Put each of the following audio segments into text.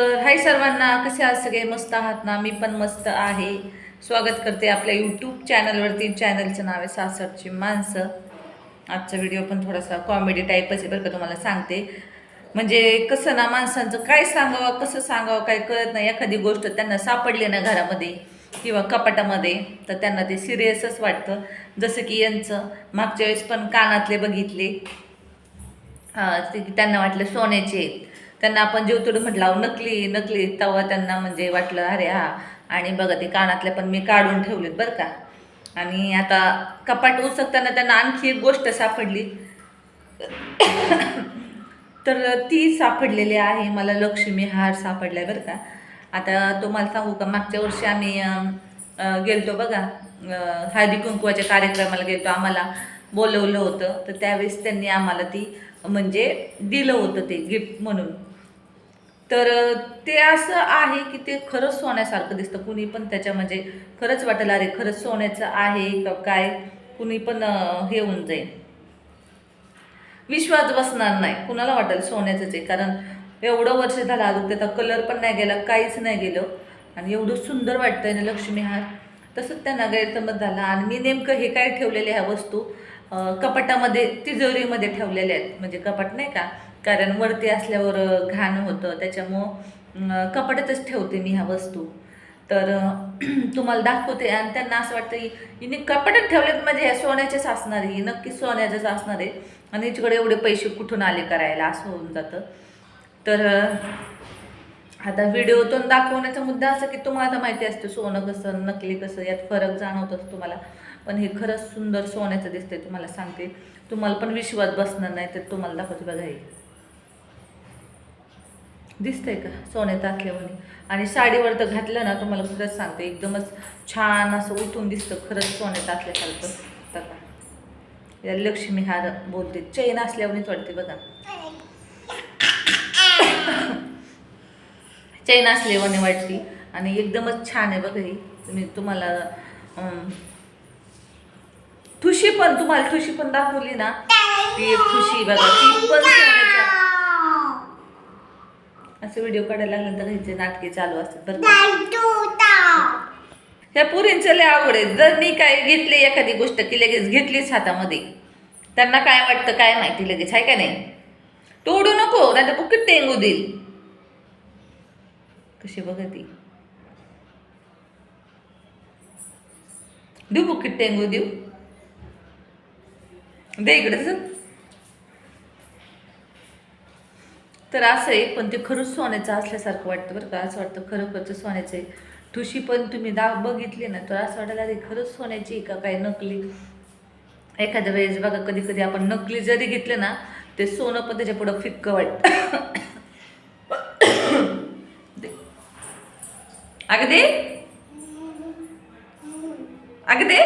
तर हाय सर्वांना कसे आहात सगळे? मस्त आहात ना? मी पण मस्त आहे. स्वागत करते आपल्या यूट्यूब चॅनलवरती चॅनलचं नाव आहे सासरची माणसं. आजचा व्हिडिओ पण थोडासा कॉमेडी टाईपच आहे बरं का तुम्हाला सांगते. म्हणजे कसं ना माणसांचं काय सांगावं कसं सांगावं काय कळत नाही. एखादी गोष्ट त्यांना सापडली ना घरामध्ये किंवा कपाटामध्ये तर त्यांना ते सिरियसच वाटतं. जसं की यांचं मागच्या वेळेस पण कानातले बघितले. ते त्यांना वाटलं सोन्याचे आहेत. त्यांना आपण जेवतोड म्हटलं अहो, नकली नकली. तेव्हा त्यांना म्हणजे वाटलं अरे हा. आणि बघा ते कानातले पण मी काढून ठेवलेत बरं का. आणि आता कपाट उचकताना त्यांना आणखी एक गोष्ट सापडली. तर ती सापडलेली आहे मला लक्ष्मी हार सापडला आहे बरं का. आता तुम्हाला सांगू का मागच्या वर्षी आम्ही गेलतो बघा हळदी कुंकुवाच्या कार्यक्रमाला गेलतो. आम्हाला बोलवलं होतं. तर त्यावेळेस त्यांनी आम्हाला ती म्हणजे दिलं होतं ते गिफ्ट म्हणून. तर ते असं आहे की ते खरंच सोन्यासारखं दिसतं. कुणी पण त्याच्या म्हणजे खरंच वाटेल अरे खरंच सोन्याचं आहे का काय? कुणी पण हे होऊन जाईल. विश्वास बसणार नाही. कुणाला वाटेल सोन्याचंच आहे. कारण एवढं वर्ष झालं अजून त्याचा कलर पण नाही गेला काहीच नाही गेलं. आणि एवढं सुंदर वाटतंय ना लक्ष्मी हार. तसंच त्यांना गैरसमज झाला. आणि मी नेमकं हे काय ठेवलेले ह्या वस्तू? कपाटामध्ये तिजोरीमध्ये ठेवलेल्या आहेत. म्हणजे कपाट नाही का? कारण वरती असल्यावर घाण होतं. त्याच्यामुळं कपाटातच ठेवते मी ह्या वस्तू. तर तुम्हाला दाखवते आणि त्यांना असं वाटतं की हिने कपाटात ठेवलेत म्हणजे ह्या सोन्याचेच असणार आहे. ही नक्की सोन्याचेच असणार आहे. आणि हिच्याकडे एवढे पैसे कुठून आले करायला? असं होऊन जातं. तर आता व्हिडिओतून दाखवण्याचा मुद्दा असा की तुम्हाला आता माहिती असतं सोनं कसं नकली कसं यात फरक जाणवतोच तुम्हाला. पण हे खरंच सुंदर सोन्याचं दिसतंय तुम्हाला सांगते. तुम्हाला पण विश्वास बसणार नाही तर तुम्हाला दाखवते बघा हे. दिसतंय का? सोन्यात असल्यामुळे आणि साडीवर तर घातलं ना तुम्हाला खरंच सांगते एकदमच छान असं उठून दिसतं खरंच सोन्यात असल्यासारखं बघा. या लक्ष्मी हार बोलते. चैन असल्यामुळेच वाटते बघा. चैन असल्यावाने वाटते. आणि एकदमच छान आहे बघा ही. तुम्ही तुम्हाला ठुशी पण तुम्हाला ठुशी पण दाखवली ना? ती एक ठुशी बघा. ती पण असे व्हिडिओ काढायला लागल्यानंतर ह्याचे नाटके चालू असतात बरं? ह्या पुरींचं लय आवड आहे जर मी काय घेतली एखादी गोष्ट की लगेच घेतलीच हातामध्ये त्यांना काय वाटतं काय माहिती लगेच आहे का नाही? तोडू नको नाही तर बुकीट टेंगू देईल. कशी बघा ती. देऊ बुकीट टेंगू देऊ. दे इकडे तसं. तर असं आहे पण ते खरंच सोन्याचं असल्यासारखं वाटतं बरं का. असं वाटतं खरोखरचं सोन्याचं आहे. ठुशी पण तुम्ही दा बघितली ना तर असं वाटायला ते खरंच सोन्याची आहे का काय नकली? एखाद्या वेळेस बघा कधी कधी आपण नकली जरी घेतले ना ते सोनं पण त्याच्या पुढं फिक्क वाटतं. दे. अगं दे. अगं दे.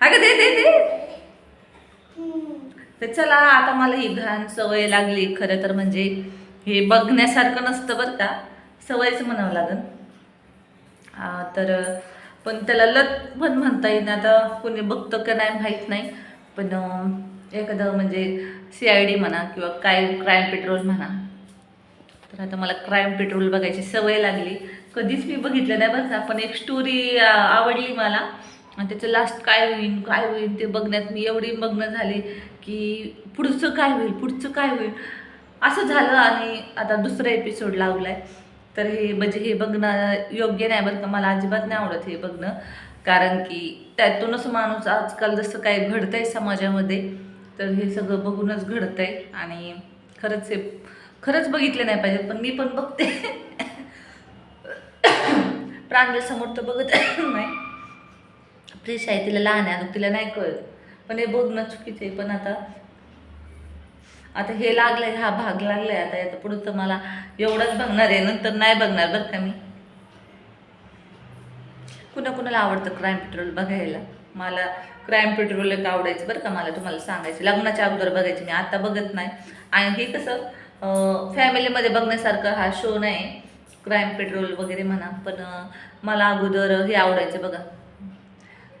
अगं दे दे दे. तर चला आता मला ही घाण सवय लागली. खरं तर म्हणजे हे बघण्यासारखं नसतं बरं का. सवयच म्हणावं लागेल. तर पण त्याला लत पण म्हणता येईल आता कोणी बघतं का नाही माहीत नाही. पण एखादं म्हणजे सी आय डी म्हणा किंवा काय क्राईम पेट्रोल म्हणा. तर आता मला क्राईम पेट्रोल बघायची सवय लागली. कधीच मी बघितलं नाही बरं का. पण एक स्टोरी आवडली मला. आणि त्याचं लास्ट काय होईल काय होईल ते बघण्यात मी एवढी मग्न झाली. की पुढचं काय होईल पुढचं काय होईल? असं झालं आणि आता दुसरा एपिसोड लावलाय तर हे म्हणजे हे बघणं योग्य नाही बरं का मला अजिबात नाही आवडत हे बघणं. कारण की त्यातूनच माणूस आजकाल जसं काय घडतंय समाजामध्ये तर हे सगळं बघूनच घडतंय. आणि खरंच हे खरंच बघितलं नाही पाहिजे पण मी पण बघते. प्रांजलसमोर तर बघत नाही. फ्रेश आहे तिला लहान आहे तिला नाही कळत. पण हे बघणं चुकीचं आहे. पण आता आता हे लागलंय हा भाग लागलाय. आता याचं पुढं तर मला एवढंच बघणार आहे. नंतर नाही बघणार बरं का मी. कुणा कुणाला आवडतं क्राईम पेट्रोल बघायला? मला क्राईम पेट्रोल एक आवडायचं बरं का मला तुम्हाला सांगायचं. लग्नाच्या अगोदर बघायचे मी. आता बघत नाही. आणि हे कसं फॅमिलीमध्ये बघण्यासारखं हा शो नाही. क्राईम पेट्रोल वगैरे म्हणा. पण मला अगोदर हे आवडायचं बघा.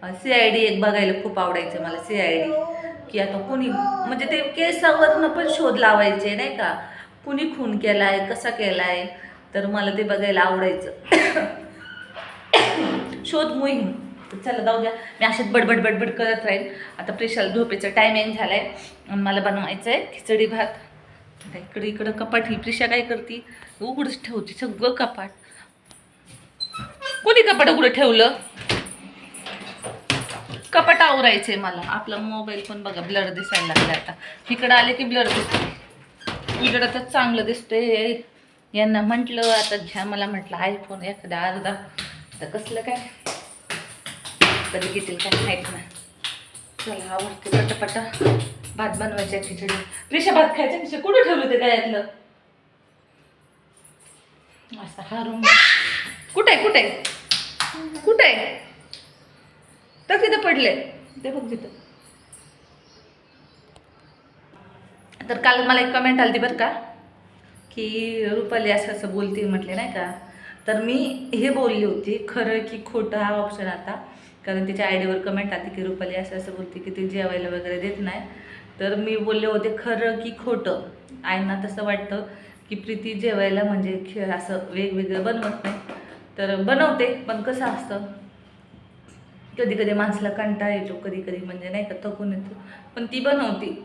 सी आय डी एक बघायला खूप आवडायचं मला सी आय डी की आता कुणी म्हणजे ते केसावरनं पण शोध लावायचे नाही का? कुणी खून केला आहे कसा केला आहे तर मला ते बघायला आवडायचं. शोध मोहीम. चला जाऊ द्या. मी अशाच बडबड बडबड करत राहील आता प्रेशाला झोपेचं टायमिंग झाला आहे मला बनवायचं आहे खिचडी भात. इकडे इकडं कपाट ही प्रिशा काय करते? उघडच ठेवते सगळं कपाट. कोणी कपाट उघडं ठेवलं? कपाट आवरायचंय मला. आपला मोबाईल पण बघा ब्लर दिसायला लागला आता. इकडं आले की ब्लर दिसते इकडं तर चांगलं दिसतंय. यांना म्हटलं आता घ्या मला म्हटलं आयफोन एखादा अर्धा. तर कसलं काय? कधी घेतील काय माहीत नाही. चला आवडते पटापटा. भात बनवायचे खिचडी. प्रिशा भात खायचा पिशा कुठं ठेवलं ते गळ्यातलं? असं हारून. कुठे कुठे कुठे तर तिथं पडले. ते बघ तिथं. तर काल मला एक कमेंट आली बरं का की रुपाली असं असं बोलते म्हटले नाही का. तर मी हे बोलली होती खरं की खोटं हा ऑप्शन आता. कारण तिच्या आयडीवर कमेंट आली की रुपाली असं असं बोलते की ते जेवायला वगैरे देत नाही. तर मी बोलले होते खरं की खोटं. आईंना तसं वाटतं की प्रीती जेवायला म्हणजे खे असं वेगवेगळं बनवत नाही. तर बनवते पण कसं असतं? कधी कधी माणसाला कंटाळा येतो कधी कधी म्हणजे नाही का थकून येतो. पण ती बनवती.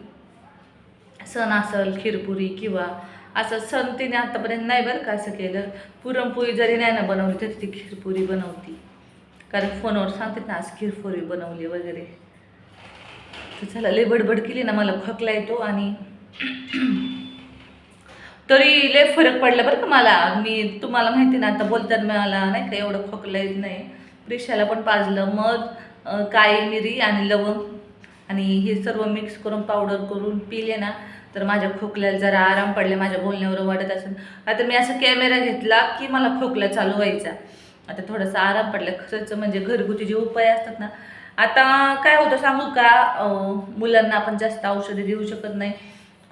सण असेल खीरपुरी किंवा असं सण तिने आतापर्यंत नाही बरं का असं केलं. पुरणपोळी जरी नाही ना बनवली तरी ती खीरपुरी बनवती. कारण फोनवर सांगतात ना आज खीरपुरी बनवली वगैरे. तर चला लय बडबड केली ना मला खकला येतो आणि तरी लय फरक पडला बरं का मला. मी तुम्हाला माहिती ना आता बोलताना मला नाही का एवढं खोकला येत नाही. रिक्षाला पण पाजलं. मध काळी मिरी आणि लवंग आणि हे सर्व मिक्स करून पावडर करून पिले ना तर माझ्या खोकल्याला जरा आराम पडले. माझ्या बोलण्यावर वाटत असेल आता मी असा कॅमेरा घेतला की मला खोकला चालू व्हायचा. आता थोडासा आराम पडला. खरंच म्हणजे घरगुती जे उपाय असतात ना. आता काय होतं सांगू का? मुलांना आपण जास्त औषधे देऊ शकत नाही.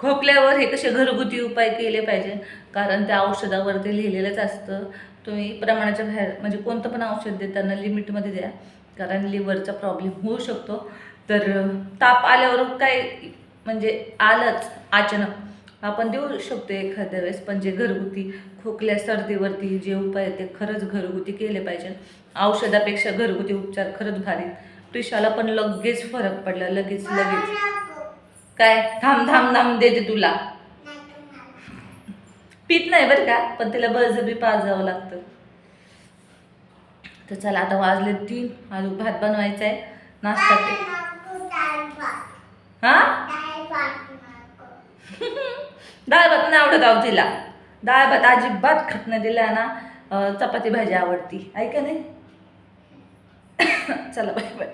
खोकल्यावर हे कसे घरगुती उपाय केले पाहिजे? कारण त्या औषधावर ते लिहिलेलंच असतं. तुम्ही प्रमाणाच्या बाहेर म्हणजे कोणतं पण औषध देताना लिमिटमध्ये द्या. कारण लिव्हरचा प्रॉब्लेम होऊ शकतो. तर ताप आल्यावर काय म्हणजे आलंच अचानक. आपण देऊ शकतो एखाद्या वेळेस पण जे घरगुती खोकल्या सर्दीवरती जे उपाय आहेत ते खरंच घरगुती केले पाहिजे. औषधापेक्षा घरगुती उपचार खरंच भारी प्रिशाला पण लगेच फरक पडला लगेच लगेच. काय? थांब थांब थांब देते तुला. पित नाही बरं का पण तिला बळजबरी पाजावं लागतं. तर चला आता वाजले तीन आलू भात बनवायचा आहे नाश्ता हा? डाळ भात नाही आवडत आहो तिला. डाळ भात अजिबात खात नाही दिला ना चपाती भाजी आवडती. ऐका नाही? चला बाय बाय